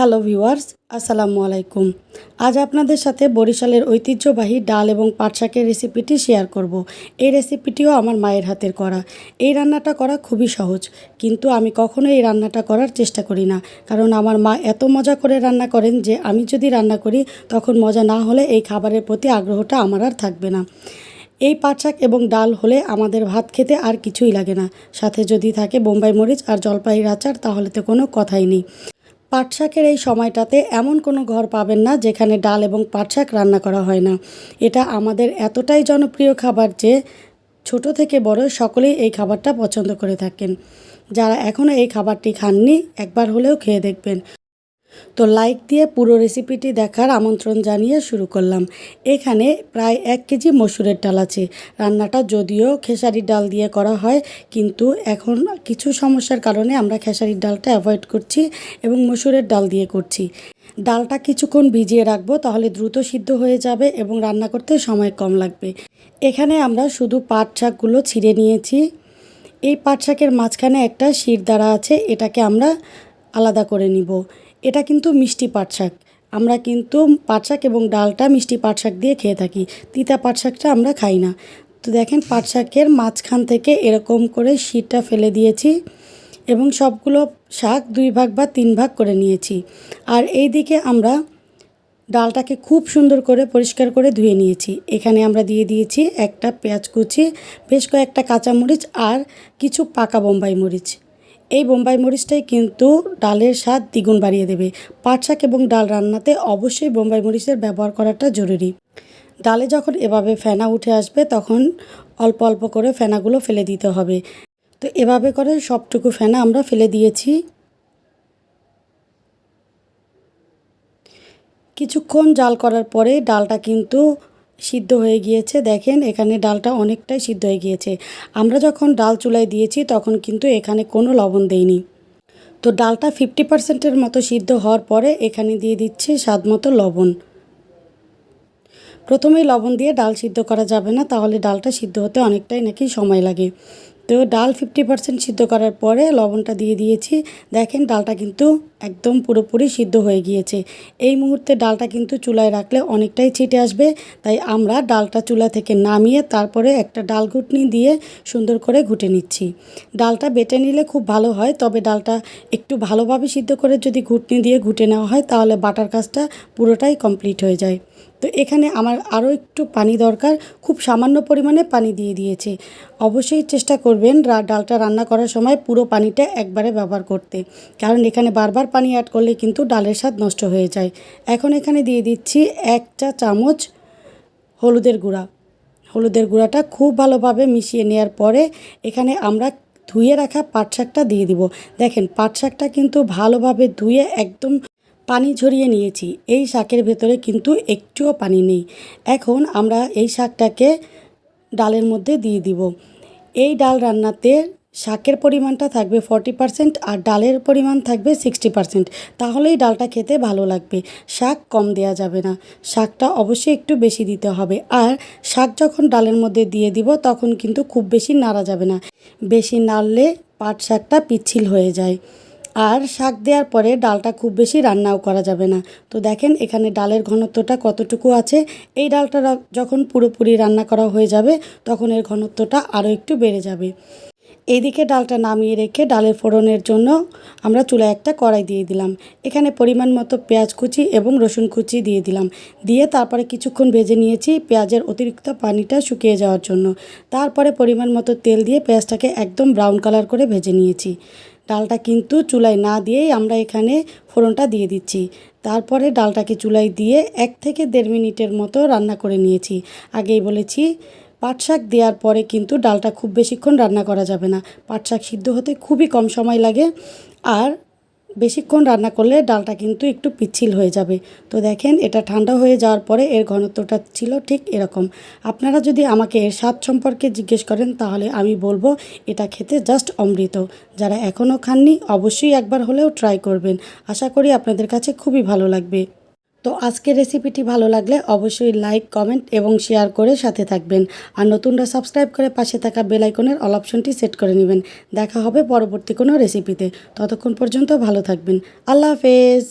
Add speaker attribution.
Speaker 1: Hello viewers, আসসালামু আলাইকুম। আজ আপনাদের সাথে বরিশালের ঐতিহ্যবাহী ডাল এবং পাট শাকের রেসিপিটি শেয়ার করব। এই রেসিপিটিও আমার মায়ের হাতের করা। এই রান্নাটা করা খুবই সহজ, কিন্তু আমি কখনো এই রান্নাটা করার চেষ্টা করি না, কারণ আমার মা এত মজা করে রান্না করেন যে আমি যদি রান্না করি, তখন মজা না হলে এই খাবারের প্রতি আগ্রহটা আমার আর থাকবে না। এই পাট শাক এবং ডাল হলে আমাদের ভাত খেতে আর কিছুই লাগে না। সাথে যদি থাকে বোম্বাই মরিচ আর জলপাইয়ের আচার, তাহলে তো কোনো কথাই নেই। পাট শাকের এই সময়টাতে এমন কোনো ঘর পাবেন না যেখানে ডাল এবং পাট শাক রান্না করা হয় না। এটা আমাদের এতটাই জনপ্রিয় খাবার যে ছোট থেকে বড় সকলেই এই খাবারটা পছন্দ করে থাকেন। যারা এখনও এই খাবারটি খাননি, একবার হলেও খেয়ে দেখবেন। তো লাইক দিয়ে পুরো রেসিপিটি দেখার আমন্ত্রণ জানিয়ে শুরু করলাম। এখানে প্রায় এক কেজি মসুরের ডাল আছে। রান্নাটা যদিও খেসারির ডাল দিয়ে করা হয়, কিন্তু এখন কিছু সমস্যার কারণে আমরা খেসারির ডালটা অ্যাভয়েড করছি এবং মসুরের ডাল দিয়ে করছি। ডালটা কিছুক্ষণ ভিজিয়ে রাখব, তাহলে দ্রুত সিদ্ধ হয়ে যাবে এবং রান্না করতে সময় কম লাগবে। এখানে আমরা শুধু পাট শাকগুলো ছিঁড়ে নিয়েছি। এই পাট শাকের মাঝখানে একটা শির দ্বারা আছে, এটাকে আমরা আলাদা করে নিব। এটা কিন্তু মিষ্টি পাট শাক। আমরা কিন্তু পাট শাক এবং ডালটা মিষ্টি পাট শাক দিয়ে খেয়ে থাকি। তিতা পাট শাকটা আমরা খাই না। তো দেখেন পাট শাকের মাঝখান থেকে এরকম করে শিরটা ফেলে দিয়েছি এবং সবগুলো শাক দুই ভাগ বা তিন ভাগ করে নিয়েছি। আর এই দিকে আমরা ডালটাকে খুব সুন্দর করে পরিষ্কার করে ধুয়ে নিয়েছি। এখানে আমরা দিয়ে দিয়েছি একটা পেঁয়াজ কুচি, বেশ কয়েকটা কাঁচামরিচ আর কিছু পাকা বোম্বাই মরিচ। এই বোম্বাই মরিচটাই কিন্তু ডালের স্বাদ দ্বিগুণ বাড়িয়ে দেবে। পাট শাক এবং ডাল রান্নাতে অবশ্যই বোম্বাই মরিচের ব্যবহার করাটা জরুরি। ডালে যখন এভাবে ফেনা উঠে আসবে, তখন অল্প অল্প করে ফেনাগুলো ফেলে দিতে হবে। তো এভাবে করে সবটুকু ফেনা আমরা ফেলে দিয়েছি। কিছুক্ষণ জাল করার পরে ডালটা কিন্তু সিদ্ধ হয়ে গিয়েছে। দেখেন, এখানে ডালটা অনেকটাই সিদ্ধ হয়ে গিয়েছে। আমরা যখন ডাল চুলায় দিয়েছি, তখন কিন্তু এখানে কোনো লবণ দেইনি। তো ডালটা ফিফটি পার্সেন্টের মতো সিদ্ধ হওয়ার পরে এখানে দিয়ে দিচ্ছি স্বাদ মতো লবণ। প্রথমেই লবণ দিয়ে ডাল সিদ্ধ করা যাবে না, তাহলে ডালটা সিদ্ধ হতে অনেকটাই নাকি সময় লাগে। তো ডাল ফিফটি পার্সেন্ট সিদ্ধ করার পরে লবণটা দিয়ে দিয়েছি। দেখেন ডালটা কিন্তু একদম পুরোপুরি সিদ্ধ হয়ে গিয়েছে। এই মুহূর্তে ডালটা কিন্তু চুলায় রাখলে অনেকটাই ছিটে আসবে, তাই আমরা ডালটা চুলা থেকে নামিয়ে তারপরে একটা ডাল ঘুটনি দিয়ে সুন্দর করে ঘুটে নিচ্ছি। ডালটা বেটে নিলে খুব ভালো হয়, তবে ডালটা একটু ভালোভাবে সিদ্ধ করে যদি ঘুটনি দিয়ে ঘুটে নেওয়া হয়, তাহলে বাটার কাজটা পুরোটাই কমপ্লিট হয়ে যায়। তো এখানে আমার আরও একটু পানি দরকার। খুব সামান্য পরিমাণে পানি দিয়ে দিয়েছি। অবশ্যই চেষ্টা করবেন ডালটা রান্না করার সময় পুরো পানিটা একবারে ব্যবহার করতে। কারণ এখানে বারবার পানি অ্যাড করলে কিন্তু ডালের স্বাদ নষ্ট হয়ে যায়। এখন এখানে দিয়ে দিচ্ছি এক চা চামচ হলুদের গুঁড়া। হলুদের গুঁড়াটা খুব ভালোভাবে মিশিয়ে নেওয়ার পরে এখানে আমরা ধুয়ে রাখা পাট শাকটা দিয়ে দিব। দেখেন পাট শাকটা কিন্তু ভালোভাবে ধুয়ে একদম পানি ঝরিয়ে নিয়েছি। এই শাকের ভেতরে কিন্তু একটুও পানি নেই। এখন আমরা এই শাকটাকে ডালের মধ্যে দিয়ে দিব। এই ডাল রান্নাতে শাকের পরিমাণটা থাকবে ফর্টি পারসেন্ট আর ডালের পরিমাণ থাকবে সিক্সটি পারসেন্ট। তাহলেই ডালটা খেতে ভালো লাগবে। শাক কম দেয়া যাবে না। শাকটা অবশ্যই একটু বেশি দিতে হবে। আর শাক যখন ডালের মধ্যে দিয়ে দিব, তখন কিন্তু খুব বেশি নাড়া যাবে না। বেশি নাড়লে পাট শাকটা পিচ্ছিল হয়ে যায়। আর শাক দেওয়ার পরে ডালটা খুব বেশি রান্নাও করা যাবে না। তো দেখেন এখানে ডালের ঘনত্বটা কতটুকু আছে। এই ডালটা যখন পুরোপুরি রান্না করা হয়ে যাবে, তখন এর ঘনত্বটা আরও একটু বেড়ে যাবে। এইদিকে ডালটা নামিয়ে রেখে ডালের ফোড়নের জন্য আমরা চুলায় একটা কড়াই দিয়ে দিলাম। এখানে পরিমাণ মতো পেঁয়াজ কুচি এবং রসুন কুচি দিয়ে দিলাম। দিয়ে তারপরে কিছুক্ষণ ভেজে নিয়েছি পেঁয়াজের অতিরিক্ত পানিটা শুকিয়ে যাওয়ার জন্য। তারপরে পরিমাণ মতো তেল দিয়ে পেঁয়াজটাকে একদম ব্রাউন কালার করে ভেজে নিয়েছি। ডালটা কিন্তু চুলায় না দিয়েই আমরা এখানে ফোড়নটা দিয়ে দিচ্ছি। তারপরে ডালটাকে চুলায় দিয়ে এক থেকে দেড় মিনিটের মতো রান্না করে নিয়েছি। আগেই বলেছি, পাট শাক দেওয়ার পরে কিন্তু ডালটা খুব বেশিক্ষণ রান্না করা যাবে না। পাট শাক সিদ্ধ হতে খুবই কম সময় লাগে। আর বেশিক্ষণ রান্না করলে ডালটা কিন্তু একটু পিচ্ছিল হয়ে যাবে। তো দেখেন, এটা ঠান্ডা হয়ে যাওয়ার পরে এর ঘনত্বটা ছিল ঠিক এরকম। আপনারা যদি আমাকে এর স্বাদ সম্পর্কে জিজ্ঞেস করেন, তাহলে আমি বলব এটা খেতে জাস্ট অমৃত। যারা এখনও খাননি, অবশ্যই একবার হলেও ট্রাই করবেন। আশা করি আপনাদের কাছে খুবই ভালো লাগবে। তো আজকের রেসিপিটি ভালো লাগলে অবশ্যই লাইক কমেন্ট এবং শেয়ার করে সাথে থাকবেন। আর নতুনরা সাবস্ক্রাইব করে পাশে থাকা বেল আইকনের অল অপশনটি সেট করে নেবেন। দেখা হবে পরবর্তী কোনো রেসিপিতে ততক্ষণ পর্যন্ত ভালো থাকবেন। আল্লাহ হাফেজ!